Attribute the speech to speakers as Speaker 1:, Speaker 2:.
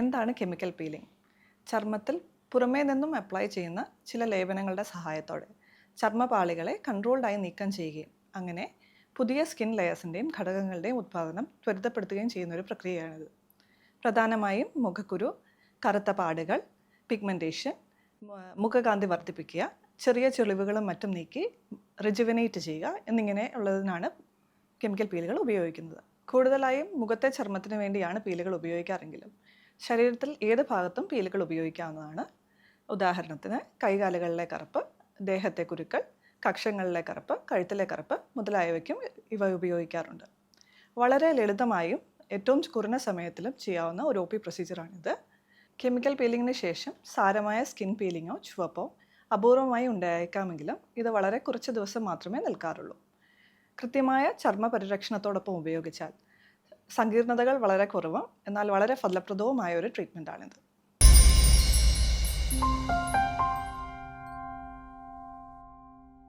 Speaker 1: എന്താണ് chemical peeling ചർമ്മത്തിൽ പുറമേ നിന്നും അപ്ലൈ ചെയ്യുന്ന ചില ലേപനങ്ങളുടെ സഹായത്തോടെ ചർമ്മപാളികളെ കൺട്രോൾഡായി നീക്കം ചെയ്യുകയും അങ്ങനെ പുതിയ സ്കിൻ ലെയേഴ്സിന്റെയും ഘടകങ്ങളുടെയും ഉത്പാദനം ത്വരിതപ്പെടുത്തുകയും ചെയ്യുന്ന ഒരു പ്രക്രിയയാണിത്. പ്രധാനമായും മുഖക്കുരു കറുത്ത പാടുകൾ പിഗ്മെന്റേഷൻ മുഖകാന്തി വർദ്ധിപ്പിക്കുക ചെറിയ ചെളിവുകളും മറ്റും നീക്കി റിജുവനേറ്റ് ചെയ്യുക എന്നിങ്ങനെ ഉള്ളതിനാണ് കെമിക്കൽ പീലുകൾ ഉപയോഗിക്കുന്നത്. കൂടുതലായും മുഖത്തെ ചർമ്മത്തിന് വേണ്ടിയാണ് പീലുകൾ ഉപയോഗിക്കാറെങ്കിലും ശരീരത്തിൽ ഏത് ഭാഗത്തും പീലുകൾ ഉപയോഗിക്കാവുന്നതാണ്. ഉദാഹരണത്തിന് കൈകാലുകളിലെ കറുപ്പ് ദേഹത്തെ കുരുക്കൾ കക്ഷങ്ങളിലെ കറുപ്പ് കഴുത്തിലെ കറുപ്പ് മുതലായവയ്ക്കും ഇവ ഉപയോഗിക്കാറുണ്ട്. വളരെ ലളിതമായും ഏറ്റവും കുറഞ്ഞ സമയത്തിലും ചെയ്യാവുന്ന ഒരു ഒ പി പ്രൊസീജിയറാണിത്. കെമിക്കൽ പീലിങ്ങിന് ശേഷം സാരമായ സ്കിൻ പീലിങ്ങോ ചുവപ്പോ അപൂർവമായി ഉണ്ടായേക്കാമെങ്കിലും ഇത് വളരെ കുറച്ച് ദിവസം മാത്രമേ നിൽക്കാറുള്ളൂ. കൃത്യമായ ചർമ്മ പരിരക്ഷണത്തോടൊപ്പം ഉപയോഗിച്ചാൽ സങ്കീർണതകൾ വളരെ കുറവും എന്നാൽ വളരെ ഫലപ്രദവുമായ ഒരു ട്രീറ്റ്മെന്റാണിത്